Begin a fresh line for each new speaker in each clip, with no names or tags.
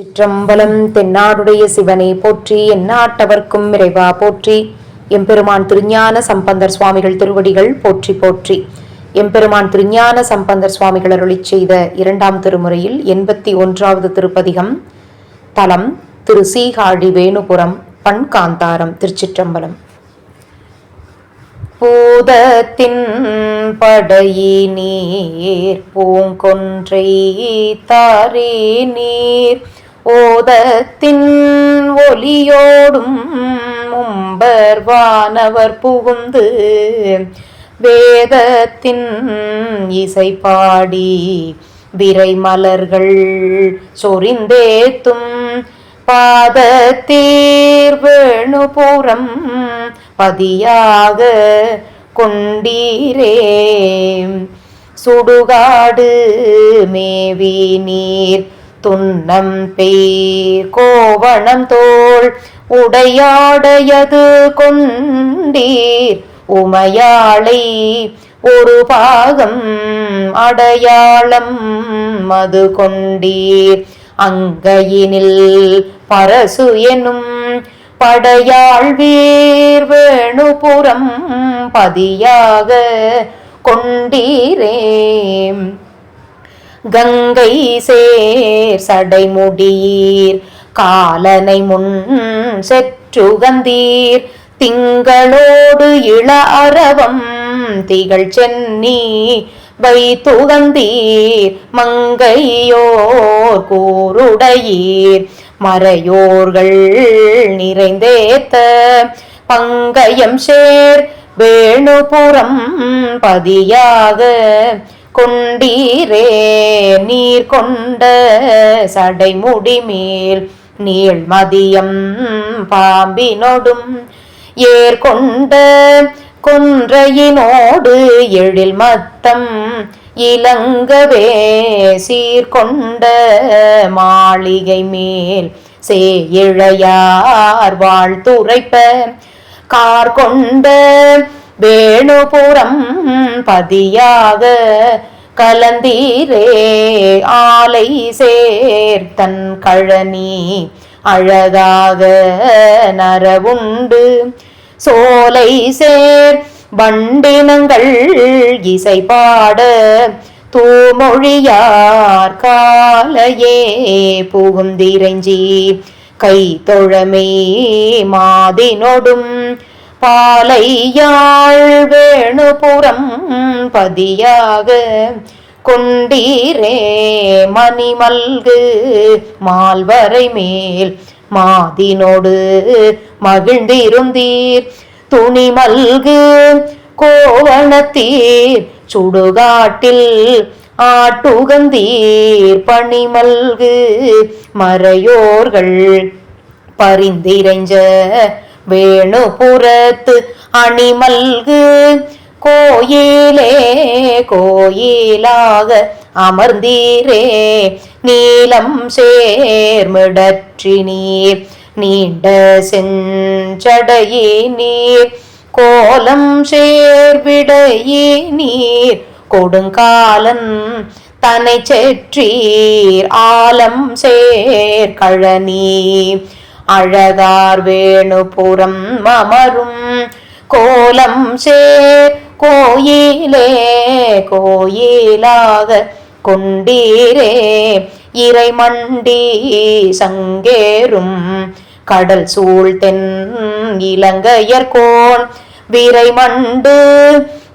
சிற்றம்பலம் தென்னாடுடைய சிவனை போற்றி எந்நாட்டவர்க்கும் இறைவா போற்றி. எம்பெருமான் திருஞான சம்பந்தர் சுவாமிகள் திருவடிகள் போற்றி போற்றி. எம்பெருமான் திருஞான சம்பந்தர் சுவாமிகள் அருளி செய்த இரண்டாம் திருமுறையில் எண்பத்தி ஒன்றாவது திருப்பதிகம். தலம் திரு. சீகாழி வேணுபுரம் பண்காந்தாரம் திருச்சிற்றம்பலம். பூதத்தின் படையினீர் பூங்கொன்றை தாரே நீர். ஓதத்தின் ஒலியோடும் மும்பர் வானவர் புகுந்து வேதத்தின் இசை பாடி விரை மலர்கள் சொரிந்தேத்தும் பாதத்தீர் வேணுபுரம் பதியாக கொண்டீரே. சுடுகாடு மேவி நீர் துன்னம் பெய்ர் கோவணம் தோல் உடையாடையது கொண்டீர் உமையாளை ஒரு பாகம் அடையாளம் மது கொண்டீர். அங்கையினில் பரசு எனும் படையாள் வேணுபுறம் பதியாக கொண்டீரே. கங்கை சேர் சடைமுடியீர் காலனை முன் செற்றுகந்தீர் திங்களோடு இள அரவம் திகழ் சென்னி வைத்துகந்தீர் மங்கையோர் கூருடையீர் மறையோர்கள் நிறைந்தேத்த. பங்கயம் சேர் வேணுபுரம் பதியாக கொண்டீரே நீர் கொண்ட சடைமுடிமேல் நீள் மதியம் பாம்பினொடும் ஏற்கொண்ட கொன்றையினோடு எழில் மத்தம் இலங்கவே சீர்கொண்ட மாளிகை மேல் சே இழையார் வாழ்த்துரைப்ப கார் கொண்ட வேணுபுரம் பதியாக கலந்தீரே ஆலை சேர்த்தன் கழனி அழகாக நரவுண்டு சோலை சேர் வண்டினங்கள் இசை பாட தூமொழியார் காலையே புகுந்திரஞ்சி. கை தொழமே மாதினொடும் பாலையாள் வேணுபுறம் பதியாக கொண்டீரே மணிமல்கு மால்வரை மேல் மாதினோடு மகிழ்ந்திருந்தீர். துணிமல்கு கோவணத்தீர் சுடுகாட்டில் ஆட்டுகந்தீர். பணிமல்கு மறையோர்கள் பரிந்திரைஞ்ச வேணுபுரத்து அணிமல்கு. கோயிலே கோயிலாக அமர்ந்தீரே நீலம் சேர்மிடற்றி நீர் நீண்ட செஞ்சடையே நீர் கோலம் சேர்விடையே நீர் கொடுங்காலன் தனை செற்றீர். ஆலம் சேர் கழனி அழகார் வேணுபுறம் அமரும் கோலம் சேர் கோயிலே கோயிலாக கொண்டீரே. இறைமண்டி சங்கேரும் கடல் சூழ் தென் இலங்கையர்கோன் விரைமண்டு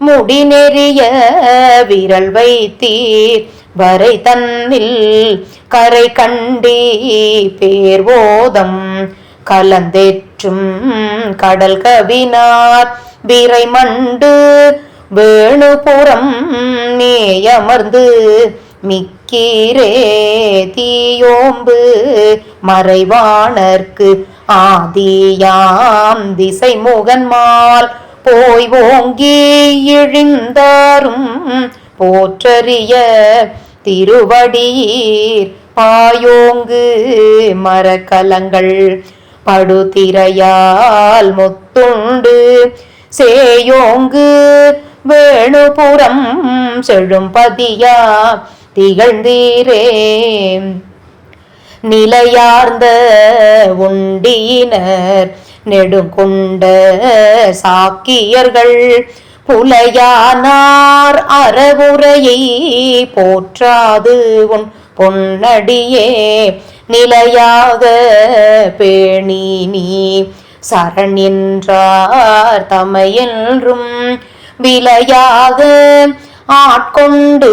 முடி நெறிய விரல் வைத்தீர். வரை தன்னில் கரை கண்டி பேர்வோதம் கலந்தேற்றும் கடல் கவினார் விரை மண்டு வேணுபுறம் நேயமர்ந்து மிக்கீரே தீயோம்பு மறைவாணர்க்கு ஆதியாம் திசை முகன்மால் போய் ஓங்கி இழிந்தாரும் போற்றறிய திருவடியீர் பாயோங்கு மரக்கலங்கள் படுதிரையால் முத்துண்டு. சேயோங்கு வேணுபுறம் செழும்பதியா திகழ்ந்தீரே. நிலையார்ந்த உண்டியினர் நெடுங்கொண்ட சாக்கியர்கள் புலையானார் அறவுரையை போற்றாது உன் பொன்னடியே. நிலையாக பேணி நீ சரண் என்றார் தமையென்றும் விலையாக ஆட்கொண்டு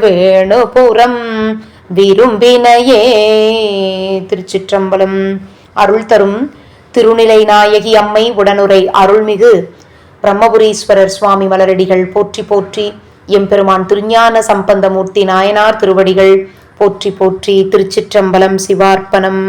வேணுபுறம் விரும்பினையே. திருச்சிற்றம்பலம் அருள் தரும் திருநிலை நாயகி அம்மை உடனுரை அருள்மிகு பிரம்மபுரீஸ்வரர் சுவாமி மலரடிகள் போற்றி போற்றி எம்பெருமான் திருஞான சம்பந்தமூர்த்தி நாயனார் திருவடிகள் போற்றி போற்றி திருச்சிற்றம்பலம் சிவார்ப்பணம்.